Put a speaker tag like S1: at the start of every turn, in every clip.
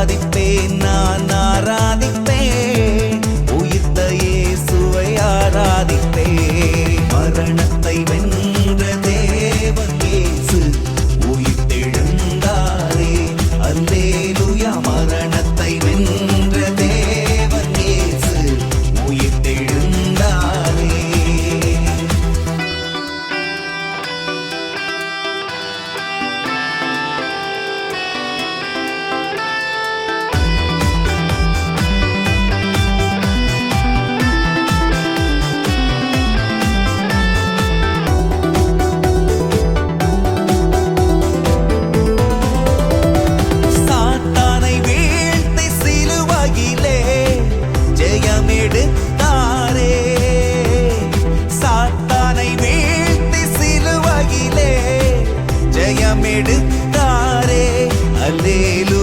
S1: ஆராதிப்பேன் எடுத்தாரே. அல்லேலுயா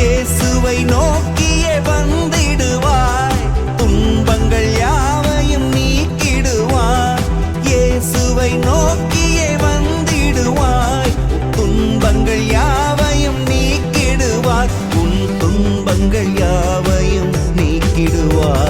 S1: இயேசுவை நோக்கியே வந்திடுவாய். துன்பங்கள் யாவையும் நீக்கிடுவாய். இயேசுவை நோக்கியே வந்திடுவாய். துன்பங்கள் யாவையும் நீக்கிடுவாய். உன் துன்பங்கள் யாவையும் நீக்கிடுவாய்.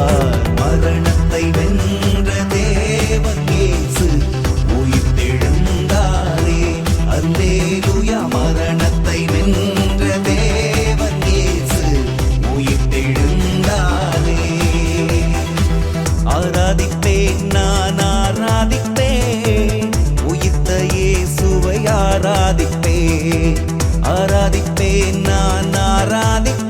S1: ஆராதிப்பேன். ஆராதிப்பேன் நான் ஆராதிப்பேன்.